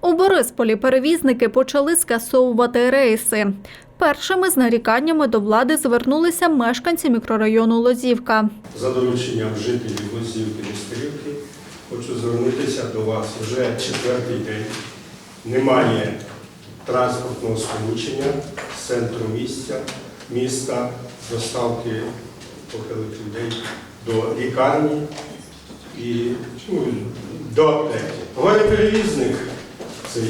У Борисполі перевізники почали скасовувати рейси. Першими з наріканнями до влади звернулися мешканці мікрорайону Лозівка. За дорученням жителів Лозівки Нестерівки хочу звернутися до вас. Вже четвертий день немає транспортного сполучення з центру місця, міста, доставки похилих людей до лікарні і ну, до аптеки. Говорить перевізник цей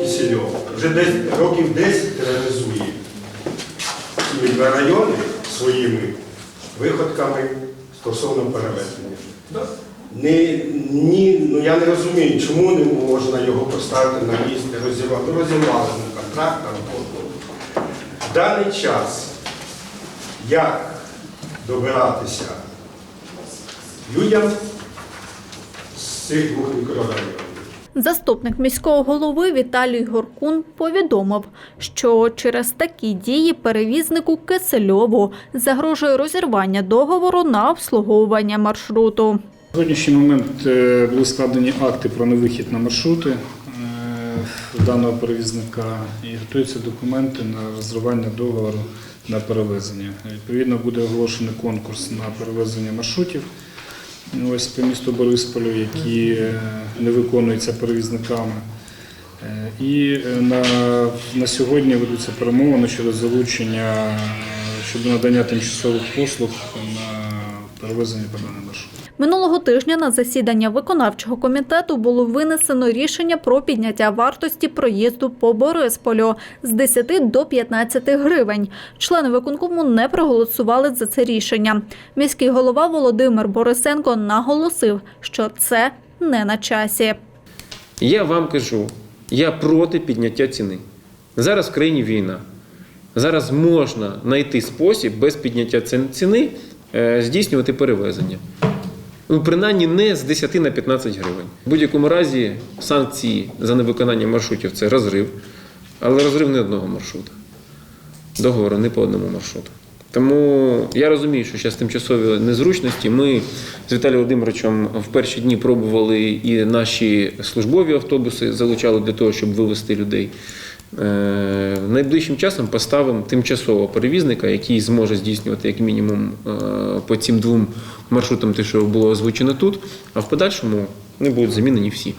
Кисельов вже десь, років 10 тероризує ці мікрорайони своїми виходками стосовно перевезення. Не, ні, ну я не розумію, чому не можна його поставити на місце, розірвати. Розірвали ну, контракт там. В даний час як добиратися людям з цих двох мікрорайонів? Заступник міського голови Віталій Горкун повідомив, що через такі дії перевізнику Кисельову загрожує розірвання договору на обслуговування маршруту. На сьогоднішній момент е, були складені акти про невихід на маршрути е, даного перевізника і готуються документи на розривання договору на перевезення. Відповідно, буде оголошений конкурс на перевезення маршрутів ось по місту Борисполю, які е, не виконуються перевізниками. Е, І е, на, на сьогодні ведуться перемовини щодо залучення, щодо надання тимчасових послуг на перевезення по даному маршруту. Минулого тижня на засідання виконавчого комітету було винесено рішення про підняття вартості проїзду по Борисполю з 10 до 15 гривень. Члени виконкому не проголосували за це рішення. Міський голова Володимир Борисенко наголосив, що це не на часі. Я вам кажу, я проти підняття ціни. Зараз в країні війна. Зараз можна знайти спосіб без підняття цін- ціни е, здійснювати перевезення. Ну, принаймні не з 10 на 15 гривень. В будь-якому разі санкції за невиконання маршрутів це розрив, але розрив не одного маршрута. Договору не по одному маршруту. Тому я розумію, що зараз тимчасові незручності. Ми з Віталієм Володимировичем в перші дні пробували і наші службові автобуси залучали для того, щоб вивезти людей. Е, Найближчим часом поставимо тимчасового перевізника, який зможе здійснювати як мінімум е, по цим двом маршрутам, те, що було озвучено тут, а в подальшому не будуть замінені всі.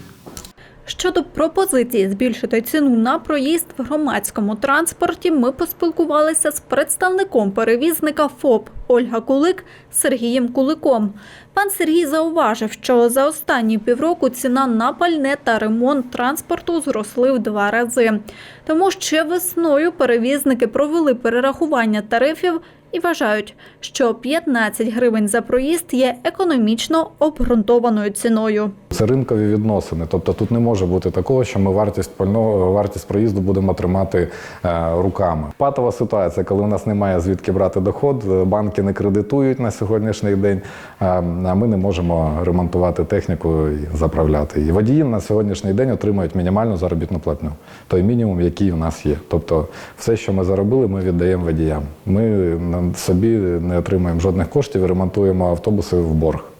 Щодо пропозиції збільшити ціну на проїзд в громадському транспорті, ми поспілкувалися з представником перевізника ФОП Ольга Кулик з Сергієм Куликом. Пан Сергій зауважив, що за останні півроку ціна на пальне та ремонт транспорту зросли в два рази. Тому ще весною перевізники провели перерахування тарифів і вважають, що 15 гривень за проїзд є економічно обґрунтованою ціною. Це ринкові відносини. Тобто тут не може бути такого, що ми вартість пального, вартість проїзду будемо тримати е, руками. Патова ситуація, коли у нас немає звідки брати доход, е, банки не кредитують на сьогоднішній день, е, а ми не можемо ремонтувати техніку і заправляти її. Водії на сьогоднішній день отримують мінімальну заробітну платню, той мінімум, який у нас є. Тобто, все, що ми заробили, ми віддаємо водіям. Ми собі не отримуємо жодних коштів і ремонтуємо автобуси в борг.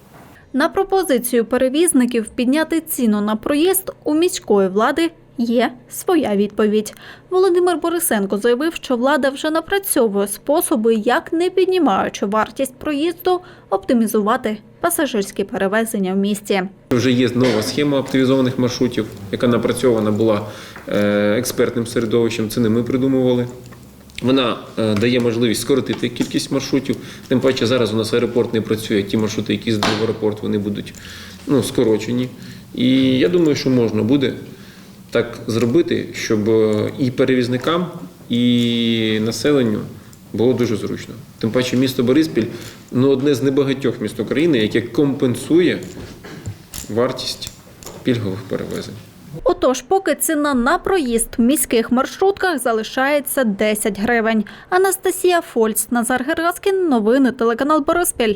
На пропозицію перевізників підняти ціну на проїзд у міської влади є своя відповідь. Володимир Борисенко заявив, що влада вже напрацьовує способи, як не піднімаючи вартість проїзду, оптимізувати пасажирські перевезення в місті. Вже є нова схема оптимізованих маршрутів, яка напрацьована була е, експертним середовищем. Це не ми придумували. Вона е, дає можливість скоротити кількість маршрутів. Тим паче зараз у нас аеропорт не працює. Ті маршрути, які з в аеропорт, вони будуть ну, скорочені. І я думаю, що можна буде так зробити, щоб е, і перевізникам, і населенню було дуже зручно. Тим паче місто Бориспіль ну, одне з небагатьох міст України, яке компенсує вартість пільгових перевезень. Отож, поки ціна на проїзд в міських маршрутках залишається 10 гривень. Анастасія Фольц, Назар Гераскін, новини телеканал Бориспіль.